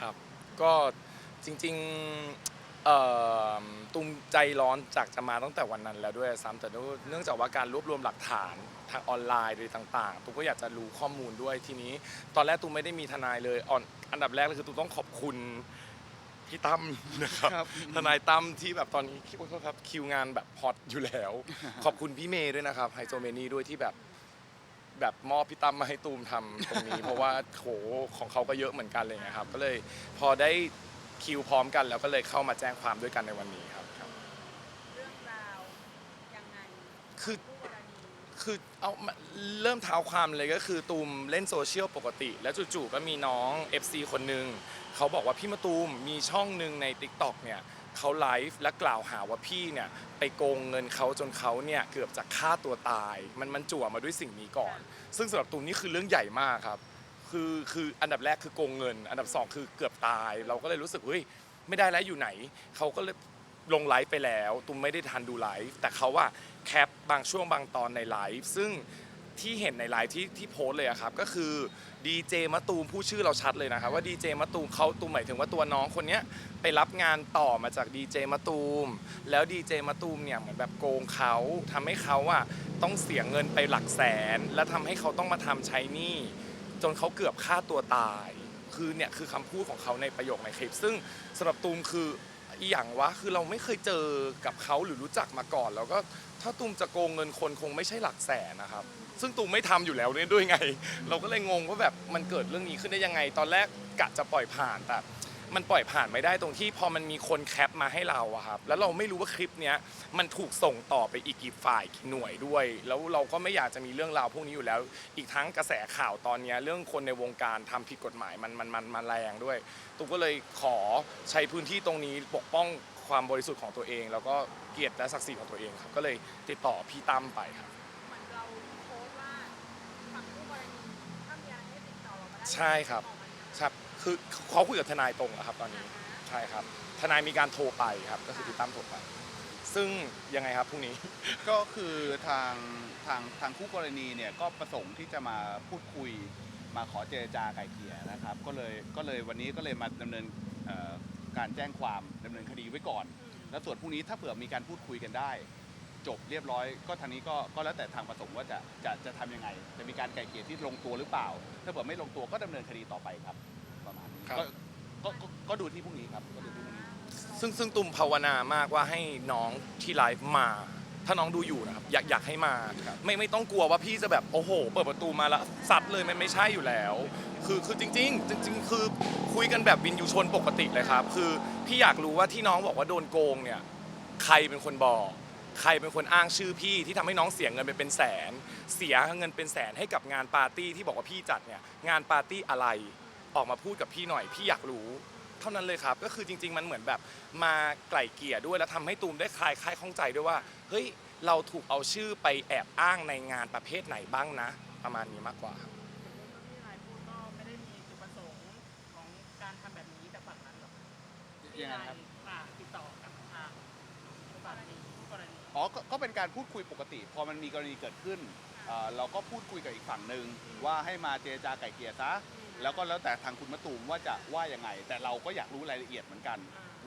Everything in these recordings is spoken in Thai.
ครับ ก็จริงๆเอ่อตุ้มใจร้อนจากจะมาตั้งแต่วันนั้นแล้วด้วยซ้ำแต่เนื่องจากว่าการรวบรวมหลักฐานทางออนไลน์หรือต่างๆตุ้มก็อยากจะรู้ข้อมูลด้วยทีนี้ ตอนแรกตุ้มไม่ได้มีทนายเลยอ่อนอันดับแรกเลยคือตุ้มต้องขอบคุณพี่ตั้มนะครับครับ ทนายตั้มที่แบบตอนนี้คิดว่าครับคิวงานแบบฮอตอยู่แล้ว ขอบคุณพี่เมย์ด้วยนะครับไฮโซเมนี่ด้วยที่แบบ แบบมอบพี่ตั้มมาให้ตูมทำตรงนี้ เพราะว่าโหของเขาก็เยอะเหมือนกันเลยนะครับ ก็เลยพอได้คิวพร้อมกันแล้วก็เลยเข้ามาแจ้งความด้วยกันในวันนี้ครับครับ เรื่องราวยังไงคือ คู่กรณีคือเอามาเริ่มเท้าความเลยก็คือตูมเล่นโซเชียลปกติ แล้วจู่ๆก็มีน้อง FC คนหนึ่งเขาบอกว่าพี่มะตูมมีช่องหนึ่งใน t ิ k t o k เนี่ย เขาไลฟ์และกล่าวหาว่าพี่เนี่ยไปโกงเงินเขาจนเขาเนี่ยเกือบจะฆ่าตัวตาย มันมันจั่วมาด้วยสิ่งนี้ก่อน ซึ่งสำหรับตูมนี่คือเรื่องใหญ่มากครับ คือคืออันดับแรกคือโกงเงิน อันดับสองคือเกือบตาย เราก็เลยรู้สึกเฮ้ยไม่ได้แล้วอยู่ไหนเขาก็เลยลงไลฟ์ไปแล้ว ตูมไม่ได้ทันดูไลฟ์แต่เขาว่าแคปบางช่วงบางตอนในไลฟ์ซึ่ง ที่เห็นในไลฟ์ที่ที่โพสต์เลยอะครับก็คือดีเจมะตูมผู้ชื่อเราชัดเลยนะครับว่าดีเจมะตูมเขาตูมหมายถึงว่าตัวน้องคนเนี้ยไปรับงานต่อมาจากดีเจมะตูมแล้วดีเจมะตูมเนี่ยเหมือนแบบโกงเขาทำให้เขาอะต้องเสียเงินไปหลักแสน และทำให้เขาต้องมาทำใช้หนี้จนเขาเกือบฆ่าตัวตาย คือเนี่ยคือคำพูดของเขาในประโยคในคลิป ซึ่งสำหรับตูมคือ อหย่างวะคือเราไม่เคยเจอกับเขาหรือรู้จักมาก่อน แล้วก็ถ้าตูมจะโกงเงินคนคงไม่ใช่หลักแสนนะครับ ซึ่งตูมไม่ทำอยู่แล้วเนี่ยด้วยไง เราก็เลยงงว่าแบบมันเกิดเรื่องนี้ขึ้นได้ยังไง ตอนแรกกะจะปล่อยผ่านแต่ มันปล่อยผ่านไม่ได้ตรงที่พอมันมีคนแคปมาให้เราอะครับแล้วเราไม่รู้ว่าคลิปเนี้ยมันถูกส่งต่อไปอีกกี่ฝ่ายกี่หน่วยด้วย แล้วเราก็ไม่อยากจะมีเรื่องราวพวกนี้อยู่แล้ว อีกทั้งกระแสข่าวตอนเนี้ยเรื่องคนในวงการทำผิดกฎหมายมันมันมันมันแรงด้วยตุ๊กก็เลยขอใช้พื้นที่ตรงนี้ปกป้องความบริสุทธิ์ของตัวเอง แล้วก็เกียรติและศักดิ์ศรีของตัวเองครับก็เลยติดต่อพี่ตั้มไปครับ เหมือนเราโพสต์ว่าฝั่งคู่กรณีถ้ามีอะไรให้ติดต่อเรามาได้ใช่ครับ ครับ คือเขาคุยกับทนายตรงอะครับตอนนี้ใช่ครับ ทนายมีการโทรไปครับก็คือพี่ตั้มโทรไป ซึ่งยังไงครับพรุ่งนี้ ก็คือทางทางทางคู่กรณีเนี่ยก็ประสงค์ที่จะมาพูดคุยมาขอเจรจาไกลเกลี่ยนะครับ ก็เลยก็เลยวันนี้ก็เลยมาดำเนินเอ่อการแจ้งความดำเนินคดีไว้ก่อน แล้วส่วนพรุ่งนี้ถ้าเผื่อมีการพูดคุยกันได้ จบเรียบร้อย ก็ทางนี้ก็ก็แล้วแต่ทางประสงค์ว่าจะจะจะทำยังไง จะมีการไกลเกลี่ยที่ลงตัวหรือเปล่า ถ้าเผื่อไม่ลงตัวก็ดำเนินคดีต่อไปครับประมาณนี้ ครับ ก็ก็ก็ก็ดูที่พรุ่งนี้ครับก็ดูที่พรุ่งนี้ ซึ่งซึ่งตุมภาวนามากว่าให้น้องที่ไลฟ์มา ถ้าน้องดูอยู่นะครับอยากอยากให้มา ครับ ไม่ไม่ต้องกลัวว่าพี่จะแบบโอ้โห เปิดประตูมาแล้วซัดเลยมันไม่ใช่อยู่แล้ว คือคือจริง ๆ จริง ๆ คือคุยกันแบบวินยูชนปกติเลยครับ คือพี่อยากรู้ว่าที่น้องบอกว่าโดนโกงเนี่ยใครเป็นคนบอก ใครเป็นคนอ้างชื่อพี่ที่ทำให้น้องเสียเงินไปเป็นแสน เสียเงินเป็นแสนให้กับงานปาร์ตี้ที่บอกว่าพี่จัดเนี่ยงานปาร์ตี้อะไร ออกมาพูดกับพี่หน่อยพี่อยากรู้ เท่านั้นเลยครับ ก็คือจริง ๆ มันเหมือนแบบมาไกล่เกลี่ยด้วยแล้วทำให้ตูมได้คลายคลายข้องใจด้วยว่า เฮ้ย เราถูกเอาชื่อไปแอบอ้างในงานประเภทไหนบ้างนะ ประมาณนี้มากกว่าครับที่นายพูดก็ไม่ได้มีจุดประสงค์ของการทำแบบนี้แต่ฝั่งนั้นหรอกที่ยังไงนายครับอ่าติดต่อกับทางฝั่งนี้คู่กรณีอ๋อก็ก็เป็นการพูดคุยปกติ พอมันมีกรณีเกิดขึ้นเอ่อเราก็พูดคุยกับอีกฝั่งหนึ่งว่าให้มาเจรจาไก่เกลี่ยซะ แล้วก็แล้วแต่ทางคุณมะตูมว่าจะว่ายังไง แต่เราก็อยากรู้รายละเอียดเหมือนกัน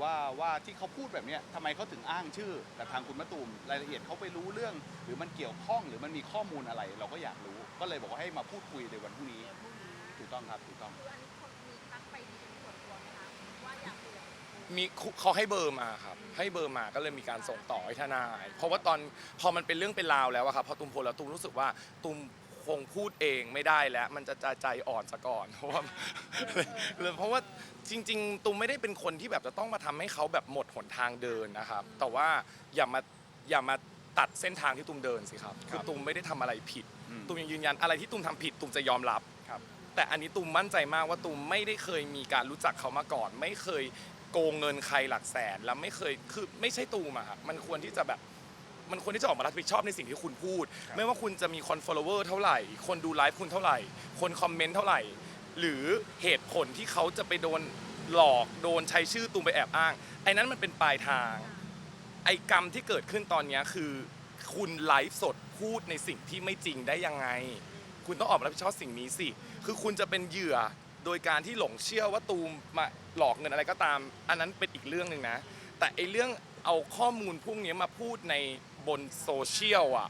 ว่าว่าที่เขาพูดแบบเนี้ยทำไมเขาถึงอ้างชื่อแต่ทางคุณมะตูมรายละเอียดเขาไปรู้เรื่อง หรือมันเกี่ยวข้องหรือมันมีข้อมูลอะไร เราก็อยากรู้ก็เลยบอกว่าให้มาพูดคุยในวันพรุ่งนี้ถูกต้องครับถูกต้อง คืออันนี้คนมีทักไปดีเป็นส่วนตัวไหมคะว่าอยากคุยกับคุณมีเขาให้เบอร์มาครับ ให้เบอร์มาก็เลยมีการส่งต่อให้ทนาย เพราะว่าตอนพอมันเป็นเรื่องเป็นราวแล้วอะครับพอตุมโพลแล้วตุมรู้สึกว่าตุม คงพูดเองไม่ได้แล้ว มันจะใจอ่อนซะก่อน เพราะว่าเลยเพราะว่าจริง ๆตุมไม่ได้เป็นคนที่แบบจะต้องมาทำให้เขาแบบหมดหนทางเดินนะครับ แต่ว่าอย่ามาอย่ามาตัดเส้นทางที่ตุมเดินสิครับคือตุมไม่ได้ทำอะไรผิดอืมตุมยังยืนยันอะไรที่ตุมทำผิดตุมจะยอมรับครับ แต่อันนี้ตุมมั่นใจมากว่าตุมไม่ได้เคยมีการรู้จักเขามาก่อน ไม่เคยโกงเงินใครหลักแสน แล้วไม่เคยคือไม่ใช่ตูมอะครับมันควรที่จะแบบ มันควรที่จะออกมารับผิดชอบในสิ่งที่คุณพูดครับไม่ว่าคุณจะมีคน follower เท่าไหร่ คนดูไลฟ์คุณเท่าไหร่ คนคอมเมนต์เท่าไหร่ หรือเหตุผลที่เขาจะไปโดนหลอกโดนใช้ชื่อตูมไปแอบอ้าง ไอ้นั้นมันเป็นปลายทาง ไอ้กรรมที่เกิดขึ้นตอนเนี้ยคือ คุณไลฟ์สดพูดในสิ่งที่ไม่จริงได้ยังไง คุณต้องออกมารับผิดชอบสิ่งนี้สิ คือคุณจะเป็นเหยื่อโดยการที่หลงเชื่อว่าตูมมาหลอกเงินอะไรก็ตาม อันนั้นเป็นอีกเรื่องหนึ่งนะ แต่ไอเรื่องเอาข้อมูลพวกนี้มาพูดใน บนโซเชียลอะ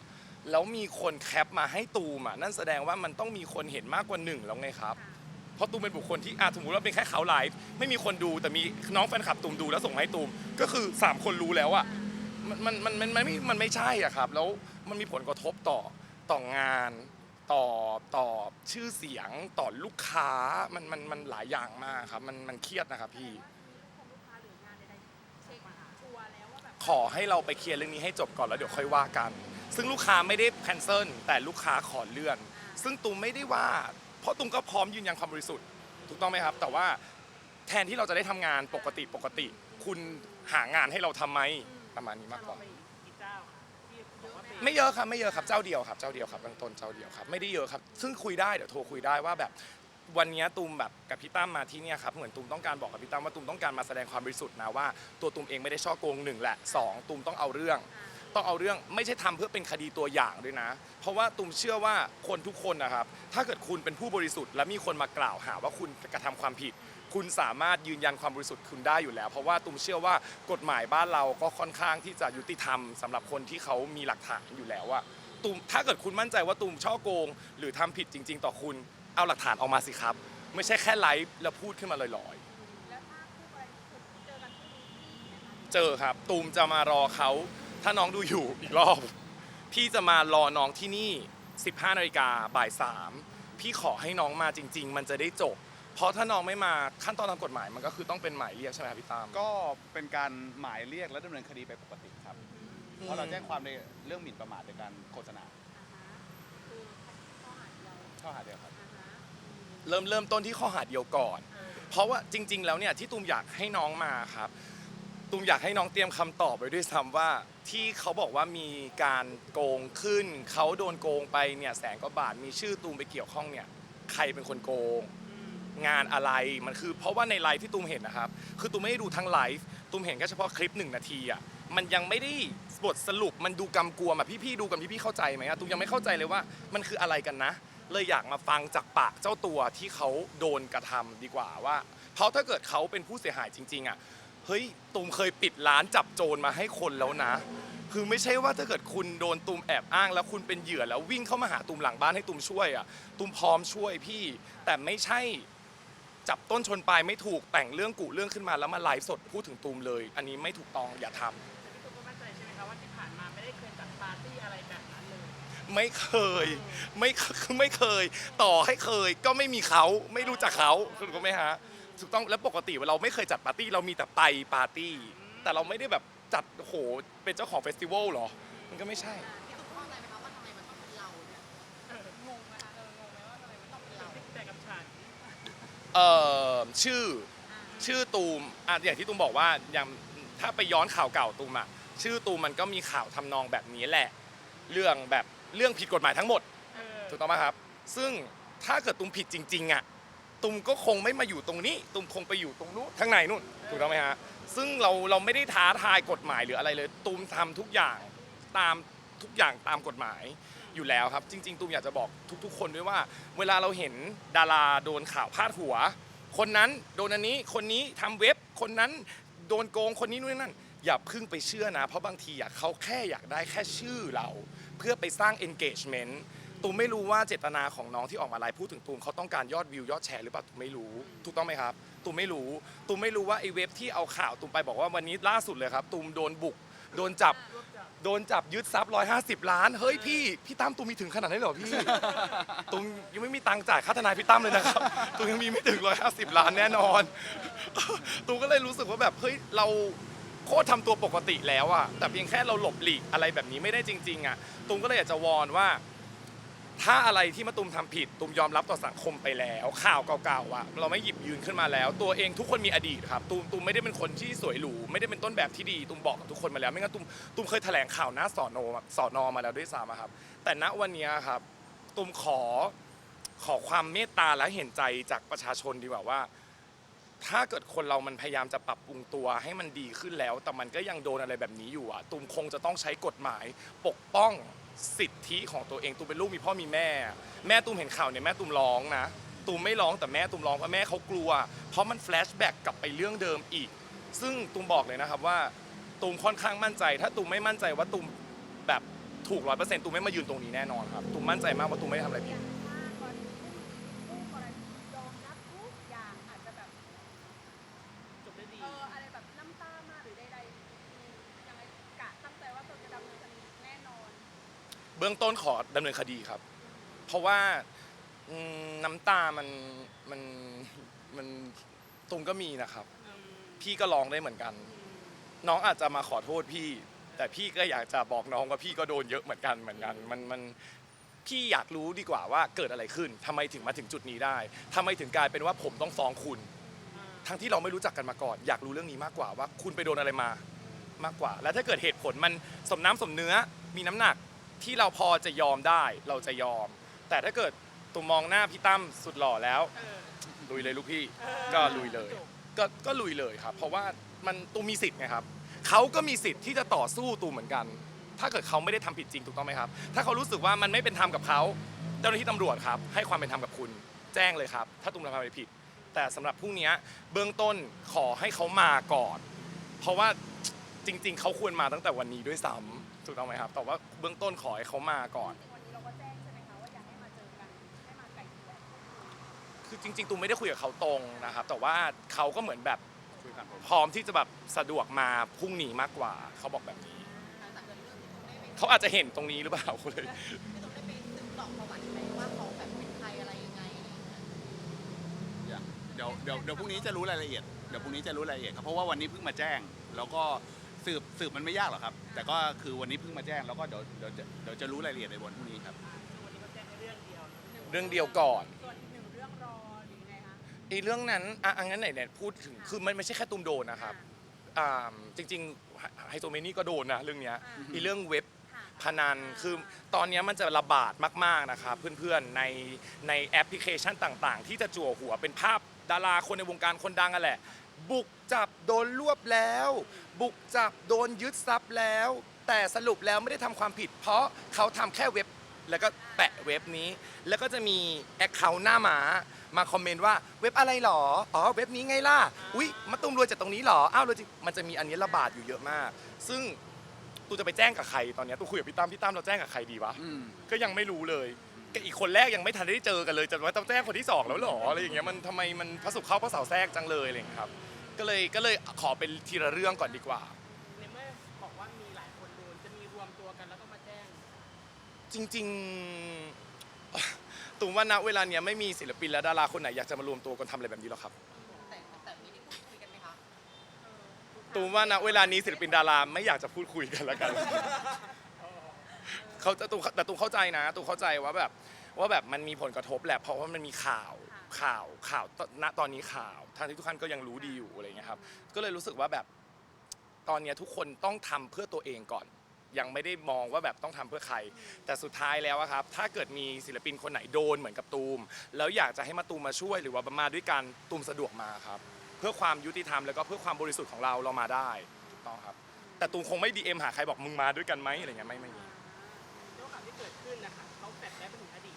แล้วมีคนแคปมาให้ตูมอะนั่นแสดงว่ามันต้องมีคนเห็นมากกว่าหนึ่งแล้วไงครับเพราะตูมเป็นบุคคลที่อาสมมติว่าเป็นแค่เขาไลฟ์ไม่มีคนดูแต่มีน้องแฟนคลับตูมดูแล้วส่งมาให้ตูมก็คือ 3 คนรู้แล้วอะมันมันมันมันมันไม่มันไม่ใช่อะครับ แล้วมันมีผลกระทบต่อต่องานต่อต่อชื่อเสียงต่อลูกค้ามันมันมันหลายอย่างมากครับ มันมันเครียดนะครับพี่ ขอให้เราไปเคลียร์เรื่องนี้ให้จบก่อนแล้วเดี๋ยวค่อยว่ากัน ซึ่งลูกค้าไม่ได้แคนเซิลแต่ลูกค้าขอเลื่อน ซึ่งตูมไม่ได้ว่า เพราะตูมก็พร้อมยืนยันความบริสุทธิ์ถูกต้องไหมครับ แต่ว่าแทนที่เราจะได้ทำงานปกติปกติ คุณหางานให้เราทำไหมประมาณนี้มากกว่าไปกี่เจ้าค่ะที่บอกว่าเป็นไม่เยอะครับไม่เยอะครับเจ้าเดียวครับเจ้าเดียวครับเบื้องต้นเจ้าเดียวครับไม่ได้เยอะครับ ซึ่งคุยได้เดี๋ยวโทรคุยได้ว่าแบบ วันนี้ตูมแบบกับพี่ตั้มมาที่เนี่ยครับเหมือนตูมต้องการบอกกับพี่ตั้มว่าตูมต้องการมาแสดงความบริสุทธิ์นะว่าตัวตูมเองไม่ได้ช่อโกงหนึ่งแหละสองตูมต้องเอาเรื่อง ต้องเอาเรื่องไม่ใช่ทำเพื่อเป็นคดีตัวอย่างด้วยนะ เพราะว่าตุมเชื่อว่าคนทุกคนนะครับ ถ้าเกิดคุณเป็นผู้บริสุทธิ์ และมีคนมากล่าวหาว่าคุณกระทำความผิด คุณสามารถยืนยันความบริสุทธิ์คุณได้อยู่แล้ว เพราะว่าตุมเชื่อว่ากฎหมายบ้านเราก็ค่อนข้างที่จะยุติธรรมสำหรับคนที่เขามีหลักฐานอยู่แล้วว่าตุมถ้าเกิดคุณมั่นใจว่าตุมช่อโกง หรือทำผิดจริง ๆ ต่อคุณ เอาหลักฐานออกมาสิครับ ไม่ใช่แค่ไลฟ์แล้วพูดขึ้นมาลอยๆแล้วถ้าคู่กรณีคือเจอกันที่นี่ไหมคะเจอครับ ตูมจะมารอเขาถ้าน้องดูอยู่อีกรอบ พี่จะมารอน้องที่นี่ 15นาฬิกาบ่ายสามพี่ขอให้น้องมาจริง ๆ มันจะได้จบ เพราะถ้าน้องไม่มาขั้นตอนทางกฎหมายมันก็คือต้องเป็นหมายเรียกใช่ไหมครับพี่ตามก็เป็นการหมายเรียกและดำเนินคดีไปปกติครับ เพราะเราแจ้งความในเรื่องหมิ่นประมาทในการโฆษณาอ่าฮะคือข้อหาเดียวข้อหาเดียวครับอ่าฮะ เริ่มเริ่มต้นที่ข้อหาเดียวก่อน เพราะว่าจริง ๆ แล้วเนี่ยที่ตูมอยากให้น้องมาครับตูมอยากให้น้องเตรียมคำตอบไว้ด้วยซ้ำว่าที่เขาบอกว่ามีการโกงขึ้น เขาโดนโกงไปเนี่ยแสนกว่าบาทมีชื่อตูมไปเกี่ยวข้องเนี่ยใครเป็นคนโกง งานอะไรมันคือ เพราะว่าในไลฟ์ที่ตูมเห็นนะครับ คือตูมไม่ได้ดูทั้งไลฟ์ตูมเห็นแค่เฉพาะคลิปหนึ่งนาทีอะมันยังไม่ได้บทสรุปมันดูกำกวมอะพี่ๆดูกันพี่ๆเข้าใจไหมอะตูมยังไม่เข้าใจเลยว่ามันคืออะไรกันนะ เลยอยากมาฟังจากปากเจ้าตัวที่เขาโดนกระทำดีกว่าว่าเพราะถ้าเกิดเขาเป็นผู้เสียหายจริง ๆอะเฮ้ยตูมเคยปิดร้านจับโจรมาให้คนแล้วนะ คือไม่ใช่ว่าถ้าเกิดคุณโดนตูมแอบอ้าง แล้วคุณเป็นเหยื่อแล้ววิ่งเข้ามาหาตูมหลังบ้านให้ตูมช่วยอะตูมพร้อมช่วยพี่ แต่ไม่ใช่จับต้นชนปลายไม่ถูกแต่งเรื่องกุเรื่องขึ้นมาแล้วมาไลฟ์สดพูดถึงตูมเลย อันนี้ไม่ถูกต้องอย่าทำ ไม่เคย ไม่คือไม่เคย ต่อให้เคยก็ไม่มีเขาไม่รู้จักเขาถูกไหมฮะถูกต้องแล้วปกติเราไม่เคยจัดปาร์ตี้เรามีแต่ไปปาร์ตี้ แต่เราไม่ได้แบบจัดโอ้โหเป็นเจ้าของเฟสติวัลเหรอ มันก็ไม่ใช่ พี่ตุ๊กเข้าใจไหมคะว่าทำไมมันต้องเป็นเราเนี่ยงงไหมคะเอองงไหมว่าทำไมมันต้องเป็นเราแต่กับฉันเอ่อชื่ออ่าชื่อตูมอะอย่างที่ตูมบอกว่าอย่างถ้าไปย้อนข่าวเก่าตูมอะชื่อตูมมันก็มีข่าวทำนองแบบนี้แหละ เรื่องแบบ เรื่องผิดกฎหมายทั้งหมดเออถูกต้องไหมครับ ซึ่งถ้าเกิดตุมผิดจริงๆอะตุมก็คงไม่มาอยู่ตรงนี้ ตุมคงไปอยู่ตรงนู้นข้างในนู่นถูกต้องไหมฮะซึ่งเราเราไม่ได้ท้าทายกฎหมายหรืออะไรเลย ตุมทำทุกอย่างตามทุกอย่างตามกฎหมายอยู่แล้วครับ จริง ๆ ตุมอยากจะบอกทุก ๆ คนด้วยว่า เวลาเราเห็นดาราโดนข่าวพาดหัว คนนั้นโดนอันนี้คนนี้ทำเว็บ คนนั้นโดนโกงคนนี้นู่นนนั่นอย่าเพึ่งไปเชื่อนะ เพราะบางทีอะเขาแค่อยากได้แค่ชื่อเราเพื่อไปสร้าง engagement ตูมไม่รู้ว่าเจตนาของน้องที่ออกมาไลฟ์พูดถึงตูมเขาต้องการยอดวิวยอดแชร์หรือเปล่าตูมไม่รู้ ถูกต้องไหมครับตูมไม่รู้ตูมไม่รู้ว่าไอ้เว็บที่เอาข่าวตูมไปบอกว่าวันนี้ล่าสุดเลยครับตูมโดนบุก โดนจับ โดนจับยึดทรัพย์150 ล้าน เฮ้ยพี่ พี่ตั้มตูมมีถึงขนาดนั้นเหรอพี่ ตูมยังไม่มีตังค์จ่ายค่าทนายพี่ตั้มเลยนะครับ ตูมยังมีไม่ถึง 150 ล้านแน่นอน ตูมก็เลยรู้สึกว่าแบบเฮ้ยเรา โคตรทำตัวปกติแล้วอะแต่เพียงแค่เราหลบหลีกอะไรแบบนี้ไม่ได้จริงๆอะตูมก็เลยอยากจะวอนว่า ถ้าอะไรที่มาตูมทำผิดตูมยอมรับต่อสังคมไปแล้ว ข่าวเก่าๆอะเราไม่หยิบยืนขึ้นมาแล้ว ตัวเองทุกคนมีอดีตครับตูมตูมไม่ได้เป็นคนที่สวยหรูไม่ได้เป็นต้นแบบที่ดีตูมบอกกับทุกคนมาแล้ว ไม่งั้นตูมตูมเคยแถลงข่าวหน้าสอนอสอนอมาแล้วด้วยซ้ำอะครับ แต่ณวันเนี้ยครับตูมขอขอความเมตตาและเห็นใจจากประชาชนดีกว่าว่า ถ้าเกิดคนเรามันพยายามจะปรับปรุงตัวให้มันดีขึ้นแล้ว แต่มันก็ยังโดนอะไรแบบนี้อยู่อะตูมคงจะต้องใช้กฎหมาย ปกป้องสิทธิของตัวเองตูมเป็นลูกมีพ่อมีแม่ แม่ตูมเห็นข่าวเนี่ยแม่ตูมร้องนะตูมไม่ร้องแต่แม่ตูมร้องเพราะแม่เขากลัว เพราะมันแฟลชแบ็กกลับไปเรื่องเดิมอีก ซึ่งตูมบอกเลยนะครับว่าตูมค่อนข้างมั่นใจ ถ้าตูมไม่มั่นใจว่าตูมแบบถูกร้อยเปอร์เซ็นต์ตูมไม่มายืนตรงนี้แน่นอนครับตูมมั่นใจมากว่าตูมไม่ได้ทำอะไรผิด ย่างถ้ากรณีผู้กรณียอมรับทุกอย่างอาจจะแบบ จบได้ดี เอออะไรแบบน้ำตามาหรือใดๆมียังไงกะตั้งใจว่าเราจะดำเนินคดีแน่นอน เบื้องต้นขอดำเนินคดีครับ เพราะว่าอืมน้ำตามันมันมันตูมก็มีนะครับอืมพี่ก็ร้องได้เหมือนกันอืมน้องอาจจะมาขอโทษพี่ แต่พี่ก็อยากจะบอกน้องว่าพี่ก็โดนเยอะเหมือนกันเหมือนกันมันมันพี่อยากรู้ดีกว่าว่าเกิดอะไรขึ้นทำไมถึงมาถึงจุดนี้ได้ทำไมถึงกลายเป็นว่าผมต้องฟ้องคุณอ่าทั้งที่เราไม่รู้จักกันมาก่อน อยากรู้เรื่องนี้มากกว่าว่าคุณไปโดนอะไรมามากกว่า แล้วถ้าเกิดเหตุผลมันสมน้ำสมเนื้อมีน้ำหนัก ที่เราพอจะยอมได้เราจะยอม แต่ถ้าเกิดตุมมองหน้าพี่ตั้มสุดหล่อแล้วเออลุยเลยลูกพี่เออก็ลุยเลยจบก็ก็ลุยเลยครับ เพราะว่ามันตูมมีสิทธิ์ไงครับเขาก็มีสิทธิ์ที่จะต่อสู้ตูมเหมือนกัน ถ้าเกิดเขาไม่ได้ทำผิดจริงถูกต้องไหมครับ ถ้าเขารู้สึกว่ามันไม่เป็นธรรมกับเขาเจ้าหน้าที่ตำรวจครับ ให้ความเป็นธรรมกับคุณ แจ้งเลยครับ ถ้าตูมทำอะไรผิด แต่สำหรับพรุ่งเนี้ยเบื้องต้นขอให้เขามาก่อน เพราะว่าจริง ๆเขาควรมาตั้งแต่วันนี้ด้วยซ้ำ ถูกต้องไหมครับ แต่ว่าเบื้องต้นขอให้เขามาก่อนจริงวันนี้เราก็แจ้งใช่ไหมคะว่าอยากให้มาเจอกันให้มาไกลเกลี่ยคือจริงๆตูมไม่ได้คุยกับเขาตรงนะครับ แต่ว่าเขาก็เหมือนแบบคุยผ่านผมพร้อมที่จะแบบสะดวกมาพรุ่งนี้มากกว่า เขาบอกแบบนี้ หลังจากเกิดเรื่องที่ตรงได้ไปเขาอาจจะเห็นตรงนี้หรือเปล่าเขาเลย ที่ตรงได้ไปสืบเสอบประวัติไหมว่าเขาแบบเป็นใครอะไรยังไงอะไรอย่างเงี้ยเดี๋ยวเดี๋ยวเดี๋ยวพรุ่งนี้จะรู้รายละเอียดเดี๋ยวพรุ่งนี้จะรู้รายละเอียดครับเพราะว่าวันนี้เพิ่งมาแจ้ง แล้วก็ สืบสืบมันไม่ยากหรอกครับ แต่ก็คือวันนี้เพิ่งมาแจ้งแล้วก็เดี๋ยวเดี๋ยวจะเดี๋ยวจะรู้รายละเอียดในวันพรุ่งนี้ครับ วันนี้ก็แจ้งแค่เรื่องเดียวนะเรื่องเดียวก่อน ส่วนอีกหนึ่งเรื่องรอหรือยังไงคะไอ้เรื่องนั้นอะอังั้นไหนเนี่ยพูดถึงคือมันไม่ใช่แค่ตุมโดนนะครับอ่าจริงๆไฮโซเมนี่ก็โดนนะเรื่องเนี้ยอ่าไอ้เรื่องเว็บค่ะ พนันคือตอนเนี้ยมันจะระบาดมากๆนะครับเพื่อนๆในในแอปพลิเคชันต่างๆ ที่จะจั่วหัวเป็นภาพดาราคนในวงการคนดังอะแหละ บุกจับโดนรวบแล้ว บุกจับโดนยึดทรัพย์แล้ว แต่สรุปแล้วไม่ได้ทำความผิด เพราะเขาทำแค่เว็บ แล้วก็แปะเว็บนี้ แล้วก็จะมีแอคเคาท์หน้าหมา มาคอมเมนต์ว่าเว็บอะไรหรอ อ๋อเว็บนี้ไงล่ะ อุ๊ยมาตุ้มรวยจากตรงนี้หรอ อ้าวรวยจริงมันจะมีอันนี้ระบาดอยู่เยอะมาก ซึ่งตูจะไปแจ้งกับใครตอนเนี้ยตูคุยกับพี่ตั้มพี่ตั้มเราแจ้งกับใครดีวะ อืม ก็ยังไม่รู้เลยก็อีกคนแรกยังไม่ทันได้เจอกันเลยจะว่าต้องแจ้งคนที่สองแล้วเหรออะไรอย่างเงี้ยมันทำไมมันพระสุขเข้าพระเสาแทรกจังเลยอะไรอย่างเงี้ยครับ ก็เลยก็เลยขอเป็นทีละเรื่องก่อนดีกว่า ในเมื่อบอกว่ามีหลายคนโดนจะมีรวมตัวกันแล้วก็มาแจ้ง จริงๆตูมว่าณเวลาเนี้ยไม่มีศิลปินและดาราคนไหนอยากจะมารวมตัวกันทำอะไรแบบนี้หรอกครับแต่แต่มีได้พูดคุยกันไหมคะตูมว่าณเวลานี้ศิลปินดาราไม่อยากจะพูดคุยกันแล้วกัน เขาจะตูมแต่ตูมเข้าใจนะตูมเข้าใจว่าแบบว่าแบบมันมีผลกระทบแหละเพราะว่ามันมีข่าว ข่าวข่าวณตอนนี้ข่าวทางที่ทุกท่านก็ยังรู้ดีอยู่อะไรเงี้ยครับก็เลยรู้สึกว่าแบบตอนเนี้ยทุกคนต้องทำเพื่อตัวเองก่อน ยังไม่ได้มองว่าแบบต้องทำเพื่อใคร แต่สุดท้ายแล้วอะครับ ถ้าเกิดมีศิลปินคนไหนโดนเหมือนกับตูม แล้วอยากจะให้มาตูมมาช่วยหรือว่ามาด้วยกันตูมสะดวกมาครับ เพื่อความยุติธรรมแล้วก็เพื่อความบริสุทธิ์ของเราเรามาได้ถูกต้องครับ แต่ตูมคงไม่ดีเอ็มหาใครบอกมึงมาด้วยกันไหมอะไรเงี้ยไม่ไม่มีเรื่องข่าวที่เกิดขึ้นนะคะเขาแฟลชแบ็กไปถึงอดีต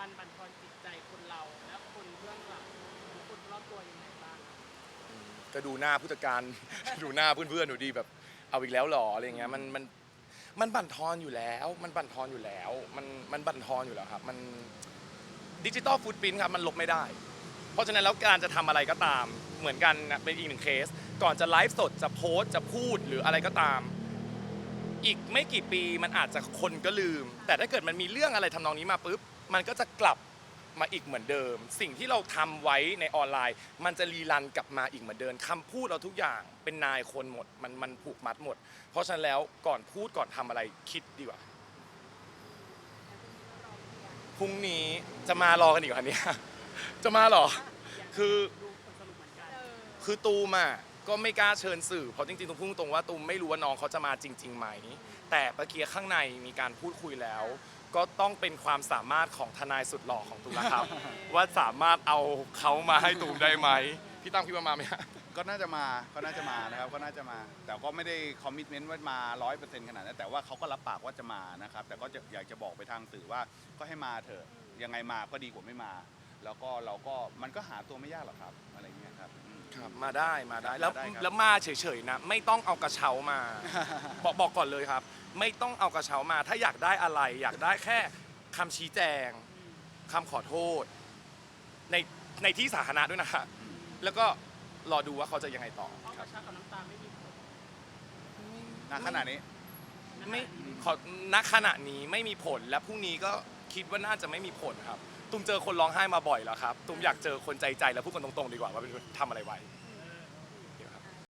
มันบั่นทอนจิตใจคนเรา และคนเบื้องหลังหรือคนรอบตัวยังไงบ้างครับก็ดูหน้าผู้จัดการ ดูหน้าเพื่อนๆหนูดีแบบ เอาอีกแล้วหรออะไรเงี้ยมันมันมันบั่นทอนอยู่แล้ว มันบั่นทอนอยู่แล้ว มันมันบั่นทอนอยู่แล้วครับ มันดิจิตอลฟุตพิ้นครับมันลบไม่ได้ เพราะฉะนั้นแล้วการจะทำอะไรก็ตาม เหมือนกันนะเป็นอีกหนึ่งเคส ก่อนจะไลฟ์สดจะโพสต์จะพูดหรืออะไรก็ตาม อีกไม่กี่ปีมันอาจจะคนก็ลืม แต่ถ้าเกิดมันมีเรื่องอะไรทำนองนี้มาปุ๊บ มันก็จะกลับมาอีกเหมือนเดิม สิ่งที่เราทำไว้ในออนไลน์ มันจะรีรันกลับมาอีกเหมือนเดิมคำพูดเราทุกอย่างเป็นนายคนหมด มันมันผูกมัดหมด เพราะฉะนั้นแล้วก่อนพูดก่อนทำอะไรคิดดีกว่าพรุ่งนี้จะมารอกันอีกเหรอเนี่ยจะมาหรอคือคือตูมอะก็ไม่กล้าเชิญสื่อเพราะจริงๆตูมพูดตรงว่าตูมไม่รู้ว่าน้องเขาจะมาจริงๆไหมแต่เมื่อกี้ข้างในมีการพูดคุยแล้ว ก็ต้องเป็นความสามารถของทนายสุดหล่อของตูมแล้วครับ ว่าสามารถเอาเขามาให้ตูมได้ไหมพี่ตั้มคิดว่ามาไหมฮะ ก็น่าจะมาก็น่าจะมานะครับก็น่าจะมา แต่ก็ไม่ได้คอมมิชเมนต์ว่ามาร้อยเปอร์เซ็นต์ขนาดนั้นแต่ว่าเขาก็รับปากว่าจะมานะครับ แต่ก็จะอยากจะบอกไปทางสื่อว่าก็ให้มาเถอะยังไงมาก็ดีกว่าไม่มา แล้วก็เราก็มันก็หาตัวไม่ยากหรอกครับอะไรเงี้ยครับอืม ครับมาได้มาได้แล้วมาได้ครับ แล้วมาเฉยๆนะ ไม่ต้องเอากระเช้ามา บอกบอกก่อนเลยครับ ไม่ต้องเอากระเช้ามา ถ้าอยากได้อะไร อยากได้แค่คำชี้แจงคำขอโทษ ในในที่สาธารณะด้วยนะฮะแล้วก็รอดูว่าเขาจะยังไงต่อเพราะกระชับกับน้ำตาไม่มีผลณขณะนี้ ไม่ขอณขณะนี้ไม่มีผลและพรุ่งนี้ก็คิดว่าน่าจะไม่มีผลครับ ตุ้มเจอคนร้องไห้มาบ่อยแล้วครับตุ้มอยากเจอคนใจใจแล้วพูดกันตรงๆดีกว่าว่าเป็นคนทำอะไรไว้